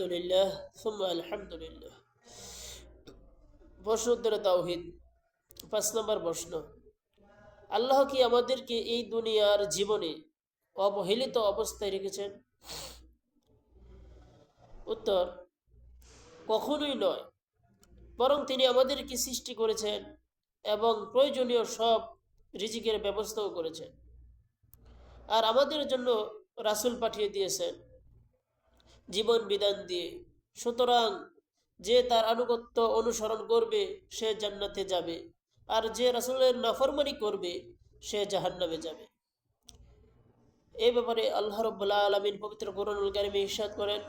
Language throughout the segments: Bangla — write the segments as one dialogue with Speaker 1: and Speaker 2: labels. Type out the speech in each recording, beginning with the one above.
Speaker 1: আলহামদুলিল্লাহ, সুম্মা আলহামদুলিল্লাহ। প্রশ্ন তাওহিদ, পাঁচ নম্বর প্রশ্ন। আল্লাহ কি আমাদেরকে এই দুনিয়ার জীবনে অবহেলিত অবস্থায় রেখেছেন? উত্তর, কখনোই নয়। বরং তিনি আমাদেরকে সৃষ্টি করেছেন এবং প্রয়োজনীয় সব রিজিকের ব্যবস্থাও করেছেন। আর আমাদের জন্য রাসূল পাঠিয়ে দিয়েছেন। জীবন বিধান দিয়ে সুতরাং যে তার আনুগত্য অনুসরণ করবে সে জান্নাতে যাবে আর যে রাসূলের নাফরমানি করবে সে জাহান্নামে যাবে এই ব্যাপারে আল্লাহ রব্বুল্লাহ আলমিন পবিত্র কোরআনুল কারিমে ইরশাদ করেন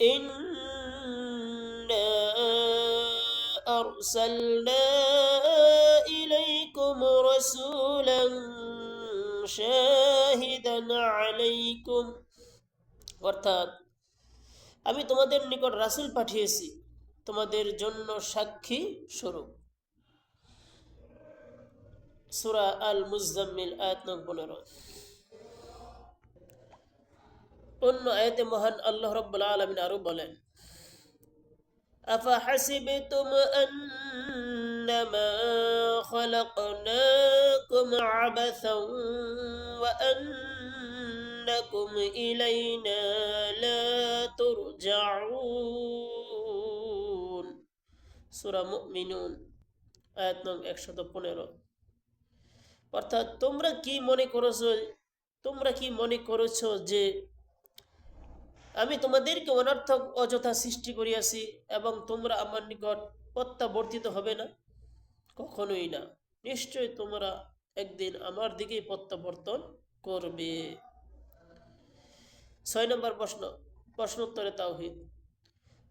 Speaker 1: إنا أرسلنا إليكم رسولا شاهدا عليكم অর্থাৎ আমি তোমাদের নিকট রাসূল পাঠিয়েছি তোমাদের জন্য সাক্ষী স্বরূপ সূরা আল মুজাম্মিল আয়াত নং পনেরো অন্য আয়াতে মহান আল্লাহ রব্বুল আলমিন আরো বলেন أفحسبتم أنما خلقناكم عبثا وأنكم إلينا لا ترجعون سورة مؤمنون আয়াত নং একশত পনেরো অর্থাৎ তোমরা কি মনে করেছো তোমরা কি মনে করেছো যে আমি তোমাদেরকে অনর্থক অযথা সৃষ্টি করিয়াছি এবং তোমরা আমার নিকট প্রত্যাবর্তিত হবে না কখনোই না নিশ্চয় তোমরা একদিন আমার দিকেই প্রত্যাবর্তন করবে ছয় নম্বর প্রশ্ন প্রশ্ন উত্তরে তাওহিদ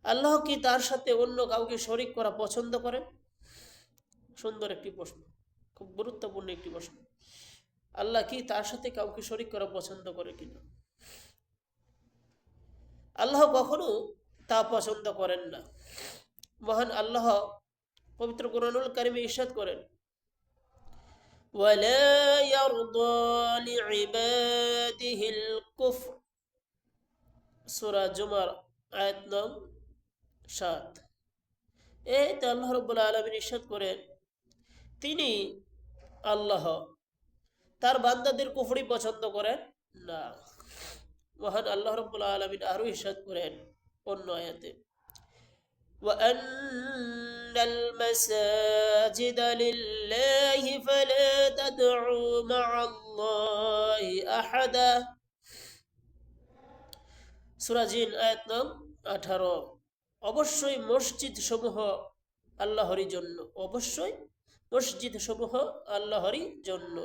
Speaker 1: আল্লাহ কি তার সাথে অন্য কাউকে শরিক করা পছন্দ করেন সুন্দর একটি প্রশ্ন খুব গুরুত্বপূর্ণ একটি প্রশ্ন আল্লাহ কি তার সাথে কাউকে শরিক করা পছন্দ করে কিনা আল্লাহ কখনো তা পছন্দ করেন না মহান আল্লাহ পবিত্র কোরআনুল কারিমে ইরশাদ করেন ولا يرضى لعباده الكفر সূরা জুমার আয়াত নং 7 এতে আল্লাহ রাব্বুল আলামিন ইরশাদ করেন তিনি আল্লাহ তার বান্দাদের কুফরি পছন্দ করেন না মহান আল্লাহ রব্বুল আলমিন আরও ইসাদ করেন অন্য আয়াতে وأن المساجد لله فلا تدعوا مع الله أحدا সূরা জিন আয়াত নং 18 অবশ্যই মসজিদ সমূহ আল্লাহরই জন্য। অবশ্যই মসজিদ সমূহ আল্লাহরই জন্য।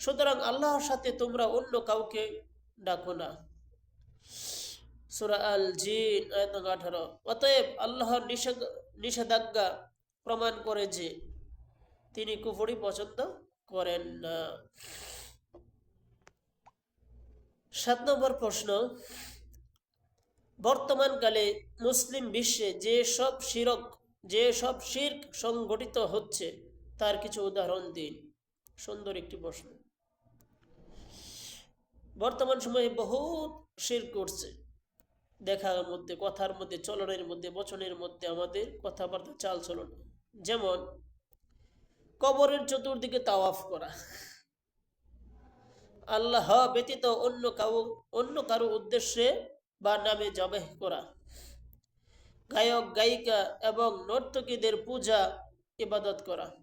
Speaker 1: সুতরাং আল্লাহর সাথে তোমরা অন্য কাউকে ডাকো না। সুরা আল জিন আঠারো। অতএব আল্লাহর নিষেধাজ্ঞা প্রমাণ করে যে তিনি কুফরি পছন্দ করেন না। সাত নম্বর প্রশ্ন। বর্তমানকালে মুসলিম বিশ্বে যে সব শিরক, যে সব শির্ক সংগঠিত হচ্ছে, তার কিছু উদাহরণ দিন। সুন্দর একটি প্রশ্ন। বর্তমান সময়ে বহুত শির করছে। দেখার মধ্যে, কথার মধ্যে, চলনের মধ্যে, বচনের মধ্যে আমাদের কথাবার্তা চাল চলন যেমন, কবরের চতুর্দিকে তাওয়াফ করা। আল্লাহ ব্যতীত অন্য কাউ, অন্য কারও উদ্দেশ্যে বা নামে জবেহ করা। গায়ক, গায়িকা এবং নর্তকীদের পূজা, ইবাদত করা।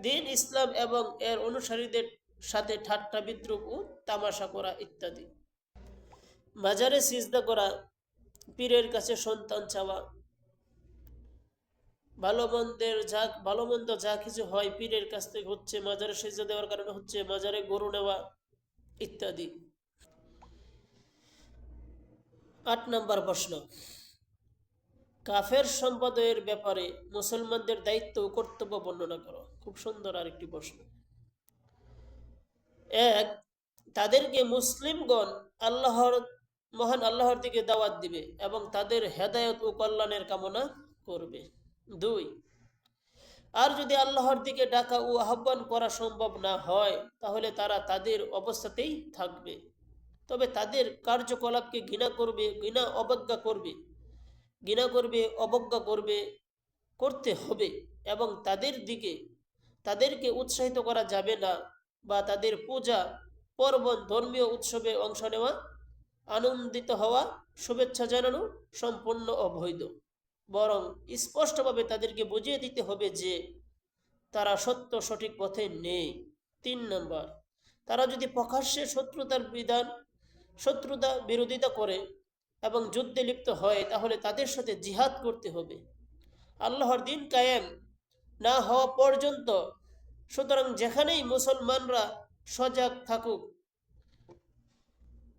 Speaker 1: দিন ইসলাম এবং এর অনুসারীদের সাথে ঠাট্টা, বিদ্রুপ ও তামাশা করা ইত্যাদি। মাজারে সিজদা করা, পীরের কাছে সন্তান চাওয়া। ভালো মন্দের যা, ভালো মন্দ যা কিছু হয়, পীরের কাছ থেকে হচ্ছে মাজারে সিজদা দেওয়ার কারণে হচ্ছে মাজারে গরু নেওয়া ইত্যাদি। আট নম্বর প্রশ্ন। কাফের সম্পাদকের ব্যাপারে মুসলমানদের দায়িত্ব ও কর্তব্য বর্ণনা করো। খুব সুন্দর আরেকটি প্রশ্ন। এক, তাদেরকে মুসলিমগণ আল্লাহর, মহান আল্লাহর দিকে দাওয়াত দিবে এবং তাদের হেদায়ত ও কল্যাণের কামনা করবে। দুই, আর যদি আল্লাহর দিকে ডাকা ও আহ্বান করা সম্ভব না হয়, তাহলে তারা তাদের অবস্থাতেই থাকবে। তবে তাদের কার্যকলাপকে ঘৃণা করবে, ঘৃণা অবজ্ঞা করবে। ঘৃণা করবে, অবজ্ঞা করবে, করতে হবে এবং তাদের দিকে, তাদেরকে উৎসাহিত করা যাবে না বা তাদের পূজা, পর্বণ, ধর্মীয় উৎসবে অংশ নেওয়া, আনন্দিত হওয়া, শুভেচ্ছা জানানো সম্পূর্ণ অবৈধ। বরং স্পষ্টভাবে তাদেরকে বুঝিয়ে দিতে হবে যে তারা সত্য সঠিক পথে নেই। তিন নম্বর, তারা যদি প্রকাশ্যে শত্রুতার বিধান শত্রুতা, বিরোধিতা করে এবং যুদ্ধে লিপ্ত হয়, তাহলে তাদের সাথে জিহাদ করতে হবে। আল্লাহর দিন কায়েম না হওয়া পর্যন্ত সুতরাং যেখানেই মুসলমানরা সজাগ থাকুক,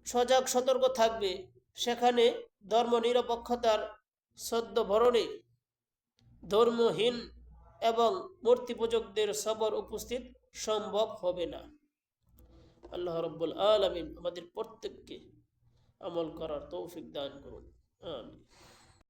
Speaker 1: সজাগ সতর্ক থাকবে, সেখানে ধর্ম নিরপেক্ষতার সদ্য ভরণে ধর্মহীন এবং মূর্তি পূজকদের সবর উপস্থিত সম্ভব হবে না। আল্লাহ রব্বুল আলমিন আমাদের প্রত্যেককে আমল করার তৌফিক দান করুন। আমিন।